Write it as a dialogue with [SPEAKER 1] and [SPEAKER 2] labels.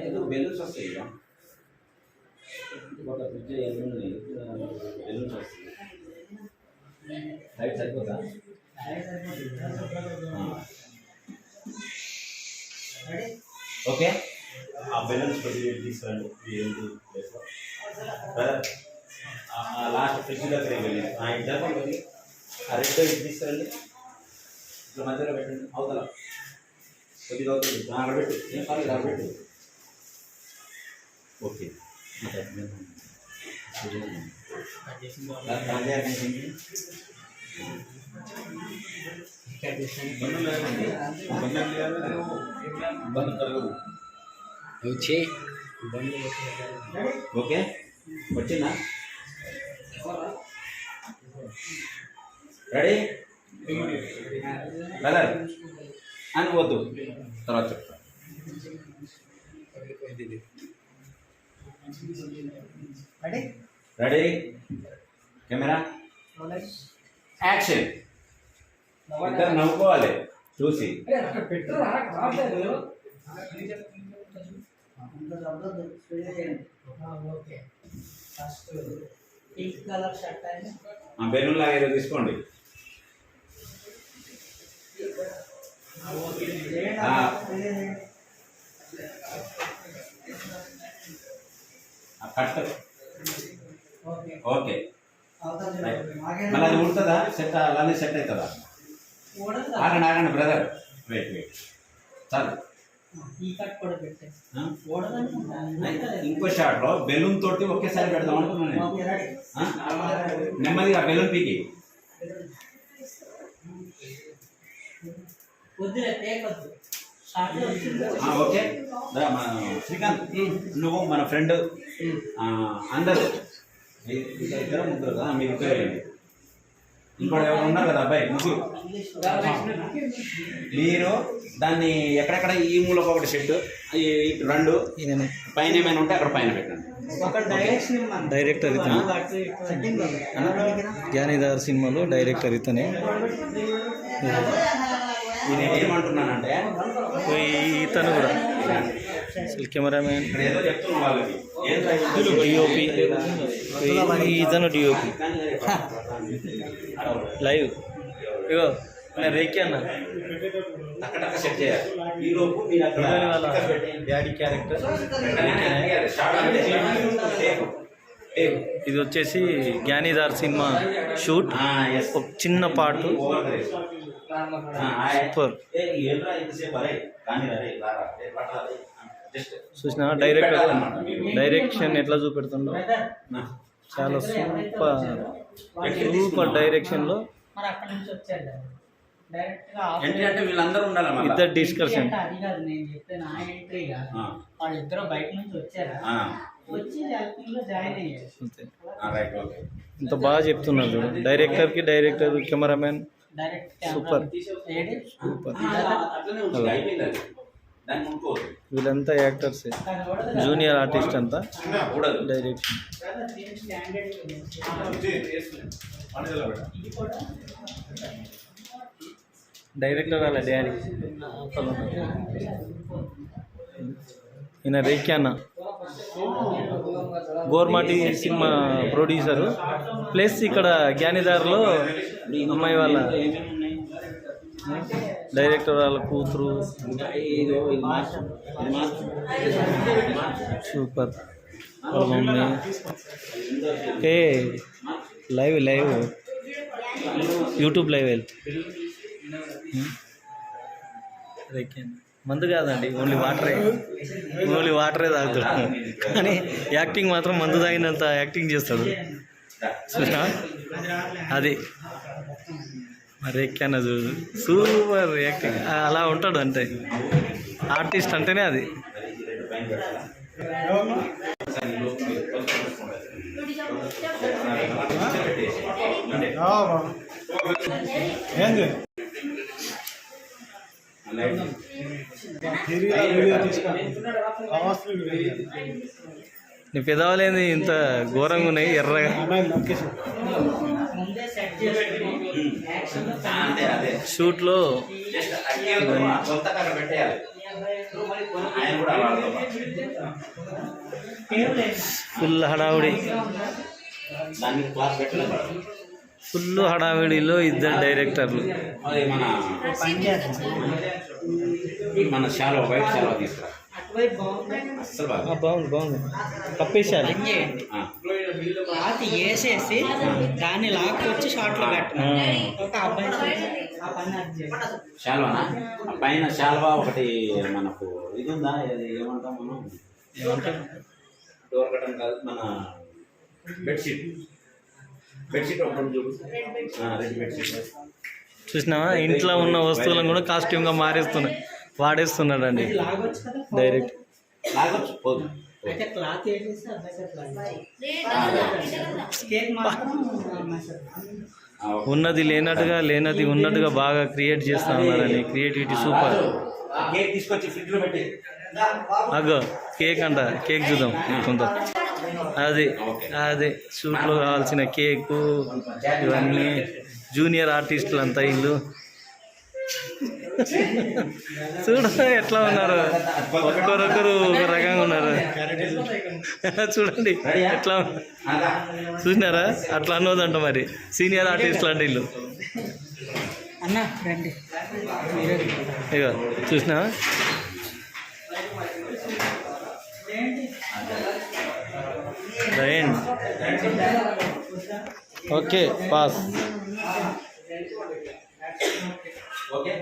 [SPEAKER 1] ఏదో బెలూన్స్ వస్తాయి ఇక ఒక ఫ్రిడ్జ్ ఎన్ని ఉన్నాయి బెలూన్స్ వస్తాయి. లైట్ సరిపోతా ఓకే.
[SPEAKER 2] ఆ బెలూన్స్ కొద్దిగా తీసుకురండి లాస్ట్ ఫ్రిడ్జ్ దగ్గర వెళ్ళి ఆ జరపండి కొద్దిగా. ఆ రెడ్ తీసుకురండి ఇట్లా మధ్యలో పెట్టండి. అవతల. కొద్దిగా అవుతుంది అక్కడ పెట్టు ఏం పర్లేదు అక్కడ పెట్టు ఓకే ఇబ్బంది కలగదు
[SPEAKER 1] అని వద్దు. తర్వాత చెప్తా. రెడీ కెమెరా యాక్షన్ ఇద్దరు నవ్వుకోవాలి. చూసి. బెలూన్ లాగా ఏదో తీసుకోండి. ఆ. ఆ కట్
[SPEAKER 3] ఓకే.
[SPEAKER 1] మళ్ళీ అది ఉడుతుందా సెట్ అలానే సెట్ అవుతుందా. ఆగండి ఆగండి బ్రదర్ వెయిట్ వెయిట్ చాలు. ఇంకో షాట్లో బెలూన్ తోటి ఒకేసారి పెడదాం అనుకున్నాను? నెమ్మదిగా బెలూన్ పీకి
[SPEAKER 3] వద్దులే పేకొద్దు
[SPEAKER 1] ఓకే. మన శ్రీకాంత్ నువ్వు మన ఫ్రెండ్ అందరూ. మీ- ఇద్దరు ముగ్గురు కదా వెళ్ళండి ఇంకోటి ఎవరు ఉన్నారు కదా అబ్బాయి ముగ్గురు. మీరు దాన్ని ఎక్కడెక్కడ ఈ మూలకు ఒకటి షెడ్ రెండు పైన ఏమైనా ఉంటే అక్కడ పైన పెట్టండి.
[SPEAKER 4] డైరెక్టర్ ఇతనే. జ్ఞానిదార్ సినిమాలో డైరెక్టర్ ఇతనే
[SPEAKER 1] నేను ఏమంటున్నానంటే
[SPEAKER 4] ఇతను కూడా. అసలు కెమెరామెన్? డిఓపి ఇతను డిఓపి లైవ్. ఇగో నేను రేకి అన్న.
[SPEAKER 1] అక్కడ సెట్ చేయాలి. ఈ లోపు మీరు అక్కడ
[SPEAKER 4] హీరోయిన్ వాళ్ళ
[SPEAKER 1] ఇక్కడ పెట్టండి.
[SPEAKER 4] Daddy character. ఇది వచ్చేసి జ్ఞానిదార్ సినిమా షూట్. ఒక చిన్న
[SPEAKER 1] ఆ,
[SPEAKER 4] సూపర్. చూసిన డైరెక్టర్ డైరెక్షన్ ఎట్లా చూపెడుతుండో. చాలా సూపర్. సూపర్ డైరెక్షన్లో
[SPEAKER 3] మరి అక్కడి నుంచి వచ్చాడు డైరెక్ట్గా ఆఫ్
[SPEAKER 1] ఎంట్రీ అంటే వీళ్ళందరూ ఉండాలి మళ్ళా.
[SPEAKER 4] ఇద్దరు డిస్కషన్
[SPEAKER 3] వాళ్ళిద్దరు బయట నుంచి వచ్చారా?
[SPEAKER 4] ఇంత బాగా చెప్తున్నారు చూడు. డైరెక్టర్కి డైరెక్టర్ కెమెరామెన్ సూపర్. సూపర్.
[SPEAKER 1] అలా.
[SPEAKER 4] వీళ్ళంతా యాక్టర్స్. జూనియర్ ఆర్టిస్ట్ అంతా. డైరెక్షన్. డైరెక్టర్ వాళ్ళ డాడీ. ఈయన రేఖ్య అన్న గోర్మాటి సినిమా ప్రొడ్యూసరు. ప్లస్ ఇక్కడ జ్ఞానిదార్లో అమ్మాయి వాళ్ళ డైరెక్టర్ వాళ్ళ కూతురు. సూపర్. మమ్మీ ఏ లైవ్ లైవ్. యూట్యూబ్ లైవ్ వెళ్తే మందు కాదండి ఓన్లీ వాటరే. ఓన్లీ వాటరే తాగుతాడు. కానీ యాక్టింగ్ మాత్రం మందు తాగినంత యాక్టింగ్ చేస్తాడు. చూసా అది. మరి ఎక్కాన చూడు సూపర్ యాక్టింగ్. అలా ఉంటాడు అంటే ఆర్టిస్ట్ అంటేనే అది.
[SPEAKER 5] ఏంది?
[SPEAKER 4] నీ పెదవాలేని ఇంత ఘోరంగా ఉన్నాయి ఎర్రగా. షూట్లో ఫుల్ హడావుడి. ఫుల్ హడావిడిలో ఇద్దరు డైరెక్టర్లు.
[SPEAKER 1] మన శాలో వైట్ శాలో తీసుకురా.
[SPEAKER 3] అటువైపు బాగుంది.
[SPEAKER 1] బాగా
[SPEAKER 4] బాగుంది
[SPEAKER 1] ఆ.
[SPEAKER 3] క్లాత్ వేసేసి దాన్ని లాక్కొచ్చి షార్ట్లో పెట్టండి ఒక అబ్బాయి ఆ పని.
[SPEAKER 1] శాల్వానా శాల్వా ఒకటి మనకు ఇది ఉందా? ఇది ఏమంటాం మనం? డోర్ కట్టన్ కాదు మన బెడ్షీట్. బెడ్షీట్ ఒకటి చూడు. ఆ, రెడ్ బెడ్షీట్.
[SPEAKER 4] చూసినావా? ఇంట్లో ఉన్న వస్తువులను కూడా కాస్ట్యూమ్గా మారేస్తున్నాయి వాడేస్తున్నాడు అండి
[SPEAKER 3] ఇది లాగొచ్చు కదా
[SPEAKER 4] డైరెక్ట్. ఉన్నది లేనట్టుగా లేనది ఉన్నట్టుగా బాగా క్రియేట్ చేస్తా ఉన్నారండి క్రియేటివిటీ సూపర్
[SPEAKER 1] ఆ కేక్ తీసుకొచ్చి ఫ్రిడ్జ్లో పెట్టి
[SPEAKER 4] అగో కేక్ అంట. కేక్ చూద్దాం. కొంత. అది అది. షూట్లో కావాల్సిన కేకు ఇవన్నీ. జూనియర్ ఆర్టిస్టులు అంతా ఇల్లు. చూడ ఎట్లా ఉన్నారు? ఒకరొకరు ఒక రకంగా ఉన్నారు. చూడండి ఎట్లా. చూసినారా? అట్లా అన్నదంట మరి. సీనియర్ ఆర్టిస్టులు అంటే ఇల్లు.
[SPEAKER 3] అన్న రండి.
[SPEAKER 4] ఇక చూసినా రైన్ ఓకే పాస్
[SPEAKER 1] ఓకే